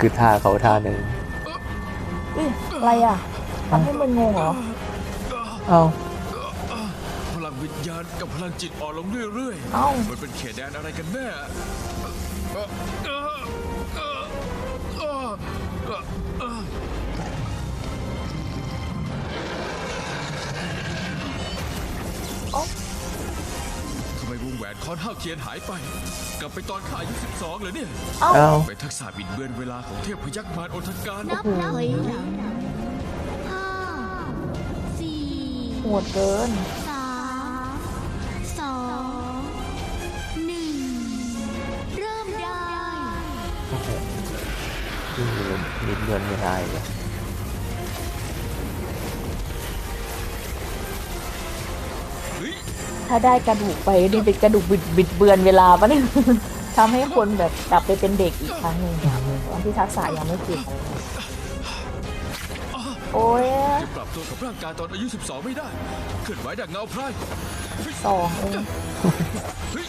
คือท่าเขาท่าหนึ่งอุ๊ยอะไรอะทำให้มึนงงเหรอ เอ้าพลังวิญญาณกับพลังจิตอ่อนลงเรื่อยเอ้า ๆ มันเป็นเขตแดนอะไรกันแน่เอ่อเอ่อเอ่อเอ่อเอ่อเอ่อทำ ไมวงแหวนคอนห้าวเทียนหายไป กลับไปตอนข้าอายุ12เลยเนี่ยเอ้าเอ้า เป็นทักษะบิดเบือนเวลาของเทพพยักษ์มารโอทการนับถอยหลังห้าสี่โหดเกิน สามสองหนึ่งเริ่มได้ โอ้โหนี่มันนิดเดือนไม่ได้เลย ถ้าได้กระดูกไปนี่เป็นกระดูกบิดบิดเบือนเวลาปะเนี่ย ทำให้คนแบบกลับไปเป็นเด็กอีกครั้งหนึ่งตอนที่ทักษะยังไม่ติดโอ้ยยังปรับตัวกับร่างกายตอนอายุ 12 ไม่ได้เคลื่อนไหวดังเงาพรายสองเองเฮ้ย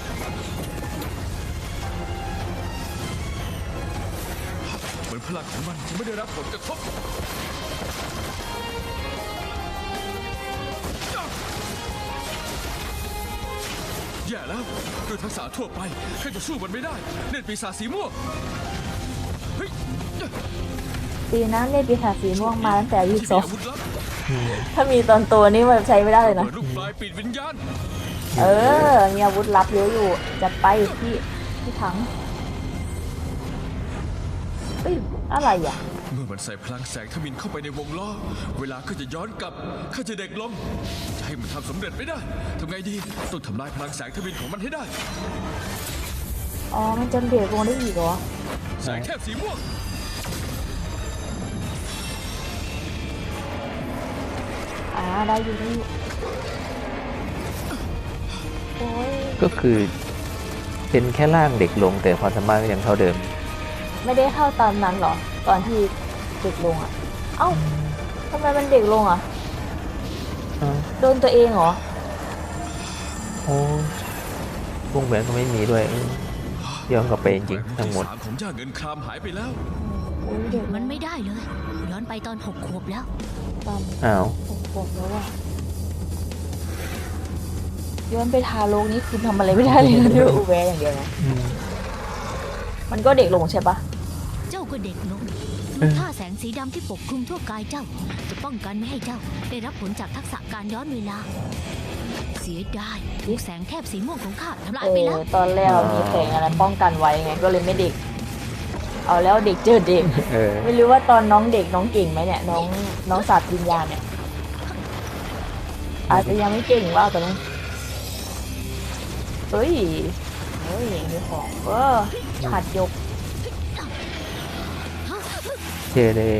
เหมือนพลังของมันจะไม่ได้รับผลกระทบ แย่แล้วด้วยทักษะทั่วไปแค่จะสู้มันไม่ได้เล่นปีศาจสีม่วงเฮ้ยปีนั้นเล่นปีศาจสีม่วงมาตั้งแต่อายุที่สมีองอาวุธลับถ้ามีตอนตัวนี่มันใช้ไม่ได้เลยนะ เปิดลูกปลายปิดวิญญาณเออ มีอาวุธลับเยอะอยู่จัดไปพี่พี่ถังเฮ้ยอะไรอะเมื่อมันใส่พลังแสงทมินเข้าไปในวงล้อ เวลาก็จะย้อนกลับข้าจะเด็กลง จะให้มันทำสำเร็จไม่ได้ทำไงดี ต้องทำลายพลังแสงทมินของมันให้ได้ อ๋อ มันจำเด็กลงได้อีกเหรอ แสงเทพสีม่วงอ่าได้อยู่ได้อยู่โอ้ยก็คือเป็นแค่ร่างเด็กลงแต่ความสามารถก็ยังเท่าเดิม ไม่ได้เข้าตอนนั้นเหรอ ตอนที่ เด็กลงอะ เอ้าทำไมมันเด็กลงอะเอ้าโดนตัวเองเหรอ โอ้วงแหวนก็ไม่มีด้วยอืมย้อนกลับไปจริงๆทั้งหมด สามของย่าเงินครามหายไปแล้ว โอ้ยเด็กมันไม่ได้เลย ย้อนไปตอนหกขวบแล้วตอนอ้าวหกขวบแล้วอะย้อนไปทาโลกนี้คือทำอะไรไม่ได้เลยนะดูอุแวอย่างเดียวนะอืมมันก็เด็กลงใช่ปะเจ้าก็เด็กลงดูท่าแสง สีดำที่ปกคลุมทั่วกายเจ้า จะป้องกันไม่ให้เจ้า ได้รับผลจากทักษะการย้อนเวลา เสียดายถูกแสงเทพสีม่วงของข้าทำลายเอไปอแล้วตอนแรกเรามีแผงอะไรป้องกันไว้ไงก็เลยไม่เด็ก เอาแล้วเด็กเจอเด็ก เออ ไม่รู้ว่าตอนน้องเด็กน้องเก่งไหมเนี่ยน้องน้องศาสตร์วิญญาณเนี่ยอาจจะยังไม่เก่งว่าตอนนั้นเฮ้ยเฮ้ยมีของเออหัดยก เทเลย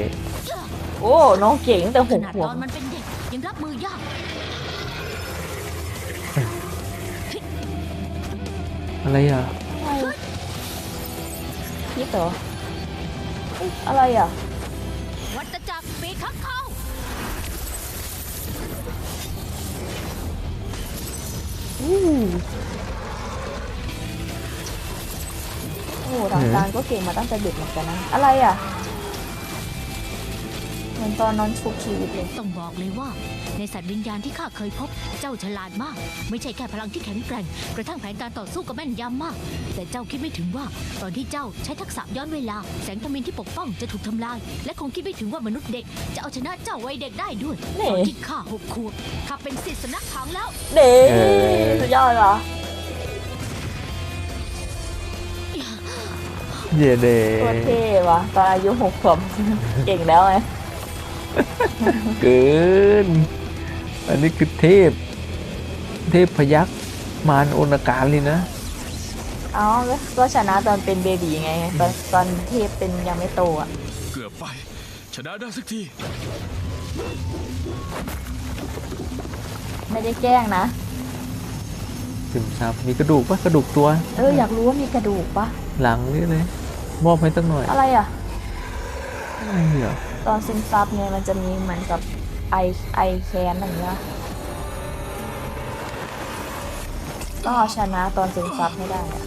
โอ้ น้องเก่งตั้งแต่หขกนาดขวตบอนมันเป็นเด็กยังรับมือยากอะไรอะอะไรคิดเหรอเอ้ยอะไรอะ วัตจักรปีกข้างเข้าอู้โอ้ทางการก็เก่งมาตั้งแต่เด็กเหมือนกันนะ อะไรอะ เหมือนตอนนั้นชุบชีวิตเลย ต้องบอกเลยว่า ในสัตว์วิญญาณที่ข้าเคยพบ เจ้าฉลาดมาก ไม่ใช่แค่พลังที่แข็งแกร่ง กระทั่งแผนการต่อสู้ก็แม่นยำมาก แต่เจ้าคิดไม่ถึงว่า ตอนที่เจ้าใช้ทักษะย้อนเวลา แสงธมินที่ปกป้องจะถูกทำลาย และคงคิดไม่ถึงว่ามนุษย์เด็ก จะเอาชนะเจ้าวัยเด็กได้ด้วยนี่ตอนที่ข้าหกขวบข้าเป็นศิษย์สำนักถังแล้ว เด้เออ สุดยอดเหรอเย่เดตัวเท่ว่ะตอนอายุหกขวบ เก่งแล้วไง เกิน อันนี้คือเทพ เทพพยักษ์มารโอนาการเลยนะเอ้าก็ก็ชนะตอนเป็นเบบีไง ตอนตอนเทพเป็นยังไม่โตอะ เกือบไป ชนะได้สักที ไม่ได้แกล้งนะซึมซับมีกระดูกปะกระดูกตัว เอออยากรู้ว่ามีกระดูกปะหลังนี่เลยมอบให้ตั้งหน่อย อะไรอะ อะไรเหรอ ตอนซึมซับไงมันจะมีเหมือนกับไอไอแคนอะไรอย่างเงี้ยก็เอาชนะตอนซึมซับไม่ได้อะ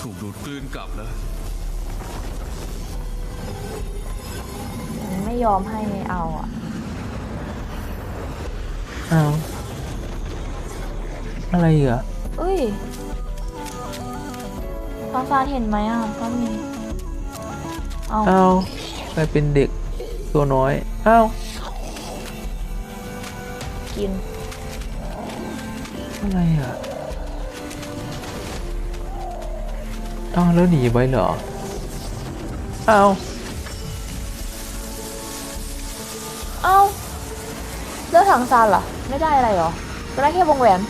ถูกดูดกลืนกลับแล้วมันไม่ยอมให้เอาอะ อ้าวอะไรเหรอเอ้ยฟาฟานเห็นไหมอะก็มี เอาอ้าวกลายเป็นเด็กตัวน้อยอ้าวกิน อะไรอะอ้าวแล้วหนีไปเหรออ้าวเอาเลือกถังซานเหรอ ไม่ได้อะไรเหรอก็ได้แค่วงแหวน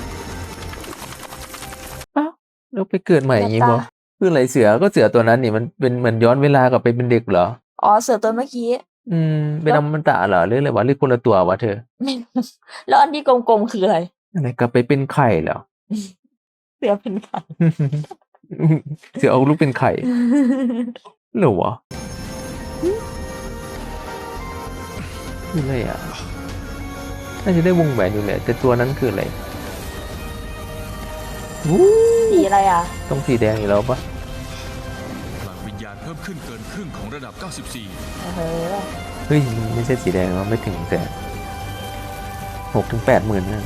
แล้วไปเกิดใหม่อย่างงี้เกิบ่ ดตาคืออะไรเสือก็เสือตัวนั้นนี่มันเป็นเหมือนย้อนเวลากลับไปเป็นเด็กเหรอ อ๋อเสือตัวเมื่อกี้ อืมเป็นอมตะเหรอหรืออะไรวะหรือคนละตัววะเธอไม่รู้แล้วอันที่กลมๆคืออะไรอะไรกลับไปเป็นไข่เหรอเสือเป็นไข่เสือเอาลูกเป็นไข่หรอวะคืออะไรอะน่าจะได้วงแหวนอยู่แหละแต่ตัวนั้นคืออะไรวู้ สีอะไรอะ ต้องสีแดงอยู่แล้วปะพลังวิญญาณเพิ่มขึ้นเกินครึ่งของระดับ 94 โอ้โหเฮ้ยมันไม่ใช่สีแดงมันไม่ถึงแต่หกถึงแปดหมื่นนั่น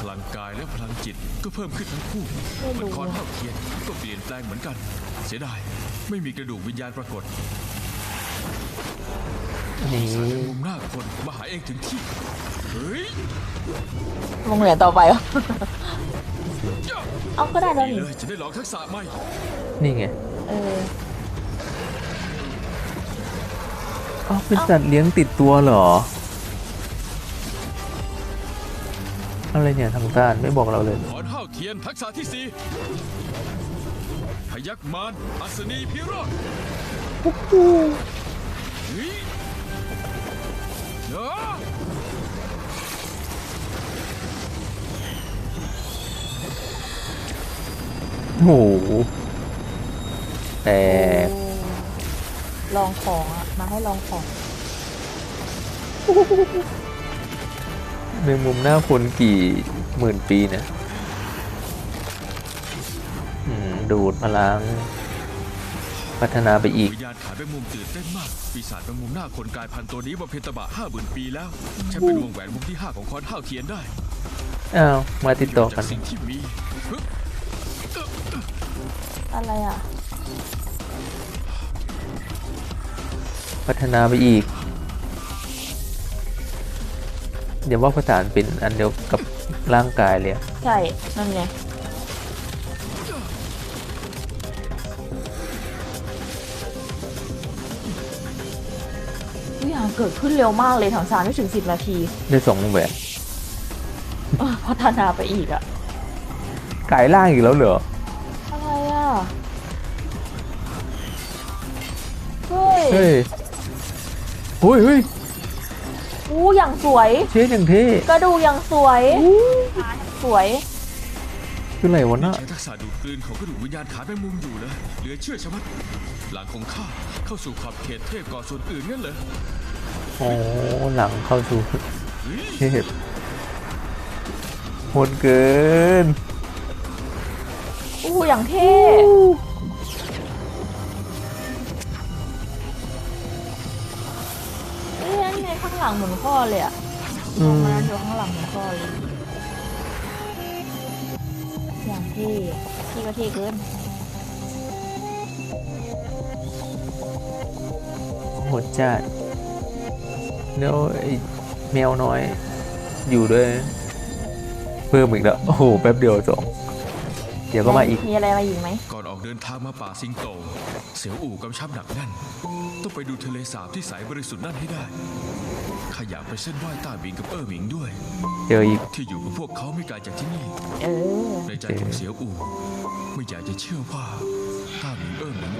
พลังกายและพลังจิตก็เพิ่มขึ้นทั้งคู่ไม่เหมือนรู้คอนเท่าเทียนก็เปลี่ยนแปลงเหมือนกัน เสียดายไม่มีกระดูกวิญญาณปรากฏนี่สารในมุมหน้าคนมาหาเองถึงที่ เฮ้ยวงแหวนต่อไป เหรอเอาก็ได้แล้วดีนี่เลยจะได้ลองทักษะใหม่นี่ไงเอออ๋อเป็นสัตว์เลี้ยงติดตัวเหรอ อะไรเนี่ยทางต้านไม่บอกเราเลยขอนเท่าเทียนทักษะที่สี่พยักมารอัศนีพิโรธเฮ้ยเอ้อ โอ้โหแต่ลองของอะมาให้ลองของในมุมหน้าคนกี่หมื่นปีเนี่ยอืมดูดพลัง พัฒนาไปอีก วิญญาณขายแมงมุมตื่นเต้นมาก ปีศาจแมงมุมหน้าคนกลายพันธุ์ตัวนี้บำเพ็ญตบะห้าหมื่นปีแล้วใช้เป็นวงแหวนวงที่ห้าของคอนเท่าเทียนได้อ้าว มาติดต่อกัจานกสิ่งที่มีฮึบ อะไรอะ พัฒนาไปอีก เดี๋ยวว่าประสานเป็นอันเดียวกับร่างกายเลยอะใช่ นั่นไงทุกอย่างเกิดขึ้นเร็วมากเลยถังซานไม่ถึงสิบนาทีได้สองวงแหวนเออพัฒนาไปอีกอะกายร่างอีกแล้วเหรอ เฮ้ยเฮ้ยเฮ้ยเฮ้ยอู้อย่างสวยเชฟอย่างเท่กระดูกอย่างสวยขาอย่างสวย คืออะไรวะน่ะใช้ทักษะดูดกลืนของกระดูกวิญญาณขายแมงมุมอยู่นะเหลือเชื่อชะมัดหลังของข้าเข้าสู่ขอบเขตเทพก่อส่วนอื่นงั้นเหรอโอ้หลังเข้าสู่เฮ้ยเทพโหดเกินอู้อย่างเท่ หลังเหมือนพ่อเลยอะอืมมาอยู่ข้างหลังเหมือนพ่อเลย อย่างเท่พี่ก็เท่เกินโหดจัดแล้วไอ้แมวน้อย อยู่ด้วยเพิ่มอีกแล้ว โอ้โห แป๊บเดียวสองเดี๋ยวก็มาอีก มีอะไรมาอีกไหม ก่อนออกเดินทางมาป่าสิงโต เสียวอู่กำชับหนักแน่น ต้องไปดูทะเลสาบที่ใสบริสุทธิ์นั่นให้ได้ ข้าอยากไปเส้นไหว้ต้าหมิงกับเอ้อหมิงด้วย เจออีก ที่อยู่กับพวกเขาไม่ไกลจากที่นี่ เออ ในใจของเสียวอู่ไม่อยากจะเชื่อว่าต้าหมิงเอ้อหมิงตายไปแล้ว